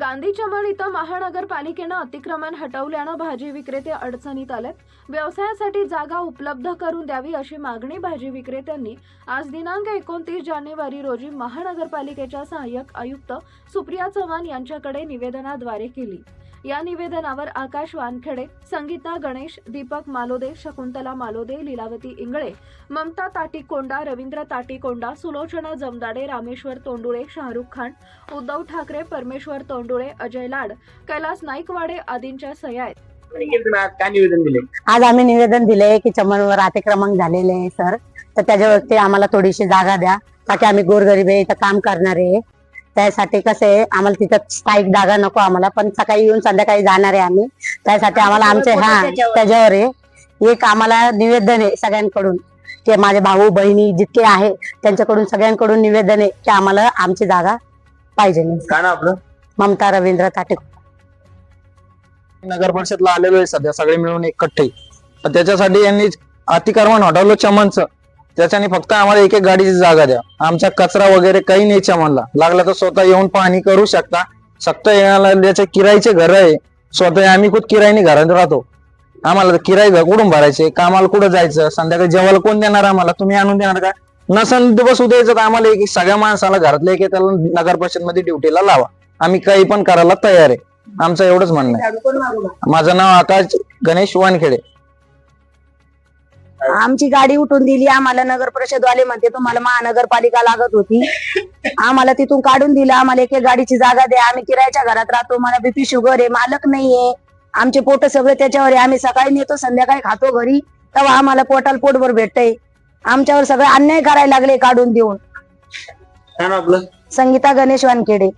गांधी चमन इथं महानगरपालिकेनं अतिक्रमण हटवल्यानं भाजी विक्रेते अडचणीत आलेत. व्यवसायासाठी जागा उपलब्ध करून द्यावी अशी मागणी भाजी विक्रेत्यांनी आज दिनांक एकोणतीस जानेवारी रोजी महानगरपालिकेच्या सहाय्यक आयुक्त सुप्रिया चव्हाण यांच्याकडे निवेदनाद्वारे केली. या निवेदनावर आकाश वानखेडे संगीता गणेश दीपक मालोदे शकुंतला मालोदे लीलावती इंगळे ममता ताटीकोंडा रवींद्र ताटीकोंडा सुलोचना जमदाडे रामेश्वर तोंडुळे शाहरुख खान उद्धव ठाकरे परमेश्वर तोंडुळे अजय लाड कैलास नाईकवाडे आदींच्या सह्या आहेत. काय निवेदन दिले? आज आम्ही निवेदन दिले की चमनवर अतिक्रमण झालेले आहे सर. तर त्याच्यावरती आम्हाला थोडीशी जागा द्या. ताकी आम्ही गोरगरीब आहे इथं काम करणार आहे. त्यासाठी कसं आहे आम्हाला तिथं स्थायिक जागा नको आम्हाला. पण सकाळी येऊन संध्याकाळी जाणार आहे आम्ही. त्यासाठी आम्हाला आमचे हा त्याच्यावर? आहे. एक आम्हाला निवेदन आहे सगळ्यांकडून. की माझे भाऊ बहिणी जितके आहे त्यांच्याकडून सगळ्यांकडून निवेदन आहे की आम्हाला आमची जागा पाहिजे. नाही काय ना आपलं? ममता रवींद्र ताटे नगर परिषदला आलेलो आहे सध्या सगळे मिळून एकट्ठे त्याच्यासाठी यांनी अतिक्रमण हटवलं चमनचं. त्याच्याने फक्त आम्हाला एक एक गाडीची जागा द्या. आमचा कचरा वगैरे काही नाही चमनला लागला तर स्वतः येऊन पाहणी करू शकता. फक्त याला त्याचे किरायचे घर आहे. स्वतः आम्ही खुद किरायने घरात राहतो. आम्हाला किराय घर कुठून भरायचे? कामाला कुठं जायचं? संध्याकाळी जेवायला कोण देणार आम्हाला? तुम्ही आणून देणार का? नसन बसू द्यायचं तर आम्हाला एक सगळ्या माणसाला घरातल्या एक त्याला नगर परिषदमध्ये ड्युटीला लावा. आम्ही काही पण करायला तयार आहे. आमचं एवढंच म्हणणं आहे. माझं नाव आकाश गणेश वानखेडे. आमची गाडी उठून दिली आम्हाला नगर परिषद वाले म्हणते तुम्हाला महानगरपालिका लागत होती. आम्हाला तिथून काढून दिलं आम्हाला एक गाडीची जागा द्या आम्ही किरायाच्या घरात राहतो मला बीपी शुगर आहे मालक नाहीये. आमचे पोट सगळे त्याच्यावर आहे आम्ही सकाळी नेतो संध्याकाळी खातो घरी तेव्हा आम्हाला पोटाला पोटभर भेटतंय. आमच्यावर सगळे अन्याय करायला लागले काढून देऊन. आपलं संगीता गणेश वानखेडे.